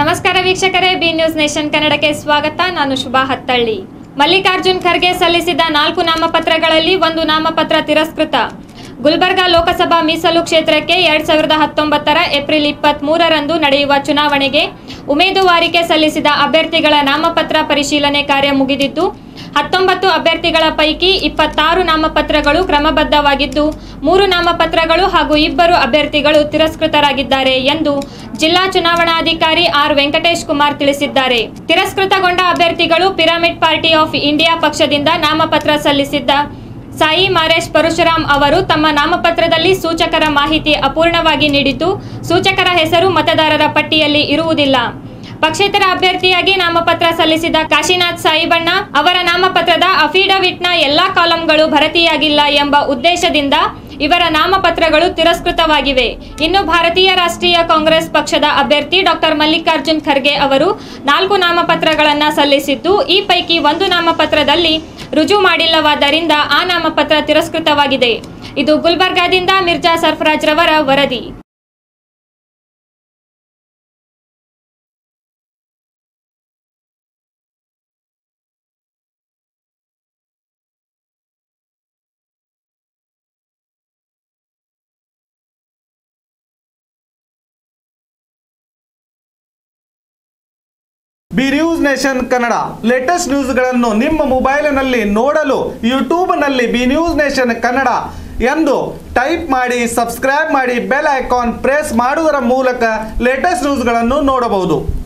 ನಮಸ್ಕಾರ ವೀಕ್ಷಕರೇ B news nation ಕನ್ನಡಕ್ಕೆ ಸ್ವಾಗತ. ನಾನು ಶುಭಾ ಹತ್ತಳ್ಳಿ. ಮಲ್ಲಿಕಾರ್ಜುನ್ ಖರ್ಗೆ ಸಲ್ಲಿಸಿದ ನಾಲ್ಕು ನಾಮಪತ್ರಗಳಲ್ಲಿ ಒಂದು ನಾಮಪತ್ರ ತಿರಸ್ಕೃತ. ಗುಲ್ಬರ್ಗಾ ಲೋಕಸಭಾ ಮೀಸಲು ಕ್ಷೇತ್ರಕ್ಕೆ ಎರಡ್ ಸಾವಿರದ ಹತ್ತೊಂಬತ್ತರ ಏಪ್ರಿಲ್ ಇಪ್ಪತ್ತ್ ಮೂರರಂದು ನಡೆಯುವ ಚುನಾವಣೆಗೆ ಉಮೇದುವಾರಿಕೆ ಸಲ್ಲಿಸಿದ ಅಭ್ಯರ್ಥಿಗಳ ನಾಮಪತ್ರ ಪರಿಶೀಲನೆ ಕಾರ್ಯ ಮುಗಿದಿದ್ದು, ಹತ್ತೊಂಬತ್ತು ಅಭ್ಯರ್ಥಿಗಳ ಪೈಕಿ ಇಪ್ಪತ್ತಾರು ನಾಮಪತ್ರಗಳು ಕ್ರಮಬದ್ಧವಾಗಿದ್ದು, ಮೂರು ನಾಮಪತ್ರಗಳು ಹಾಗೂ ಇಬ್ಬರು ಅಭ್ಯರ್ಥಿಗಳು ತಿರಸ್ಕೃತರಾಗಿದ್ದಾರೆ ಎಂದು ಜಿಲ್ಲಾ ಚುನಾವಣಾಧಿಕಾರಿ ಆರ್ ವೆಂಕಟೇಶ್ ಕುಮಾರ್ ತಿಳಿಸಿದ್ದಾರೆ. ತಿರಸ್ಕೃತಗೊಂಡ ಅಭ್ಯರ್ಥಿಗಳು ಪಿರಮಿಡ್ ಪಾರ್ಟಿ ಆಫ್ ಇಂಡಿಯಾ ಪಕ್ಷದಿಂದ ನಾಮಪತ್ರ ಸಲ್ಲಿಸಿದ್ದ ಸಾಯಿ ಮಾರೇಶ್ ಪರಶುರಾಮ್ ಅವರು ತಮ್ಮ ನಾಮಪತ್ರದಲ್ಲಿ ಸೂಚಕರ ಮಾಹಿತಿ ಅಪೂರ್ಣವಾಗಿ ನೀಡಿದ್ದು, ಸೂಚಕರ ಹೆಸರು ಮತದಾರರ ಪಟ್ಟಿಯಲ್ಲಿ ಇರುವುದಿಲ್ಲ. ಪಕ್ಷೇತರ ಅಭ್ಯರ್ಥಿಯಾಗಿ ನಾಮಪತ್ರ ಸಲ್ಲಿಸಿದ ಕಾಶಿನಾಥ್ ಸಾಯಿಬಣ್ಣ ಅವರ ನಾಮಪತ್ರದ ಅಫಿಡವಿಟ್ನ ಎಲ್ಲಾ ಕಾಲಂಗಳು ಭರತಿಯಾಗಿಲ್ಲ ಎಂಬ ಉದ್ದೇಶದಿಂದ ಇವರ ನಾಮಪತ್ರಗಳು ತಿರಸ್ಕೃತವಾಗಿವೆ. ಇನ್ನು ಭಾರತೀಯ ರಾಷ್ಟ್ರೀಯ ಕಾಂಗ್ರೆಸ್ ಪಕ್ಷದ ಅಭ್ಯರ್ಥಿ ಡಾಕ್ಟರ್ ಮಲ್ಲಿಕಾರ್ಜುನ್ ಖರ್ಗೆ ಅವರು ನಾಲ್ಕು ನಾಮಪತ್ರಗಳನ್ನು ಸಲ್ಲಿಸಿದ್ದು, ಈ ಪೈಕಿ ಒಂದು ನಾಮಪತ್ರದಲ್ಲಿ ರುಜು ಮಾಡಿಲ್ಲವಾದ್ದರಿಂದ ಆ ನಾಮಪತ್ರ ತಿರಸ್ಕೃತವಾಗಿದೆ. ಇದು ಗುಲ್ಬರ್ಗಾದಿಂದ ಮಿರ್ಜಾ ಸರ್ಫರಾಜ್ ರವರ ವರದಿ. B news nation Kannada latest ನ್ಯೂಸ್ಗಳನ್ನು ನಿಮ್ಮ ಮೊಬೈಲಿನಲ್ಲಿ ನೋಡಲು ಯೂಟ್ಯೂಬ್ನಲ್ಲಿ ಬಿ ನ್ಯೂಸ್ ನೇಷನ್ ಕನ್ನಡ ಎಂದು ಟೈಪ್ ಮಾಡಿ, ಸಬ್ಸ್ಕ್ರೈಬ್ ಮಾಡಿ, ಬೆಲ್ ಐಕಾನ್ ಪ್ರೆಸ್ ಮಾಡುವುದರ ಮೂಲಕ ಲೇಟೆಸ್ಟ್ ನ್ಯೂಸ್ಗಳನ್ನು ನೋಡಬಹುದು.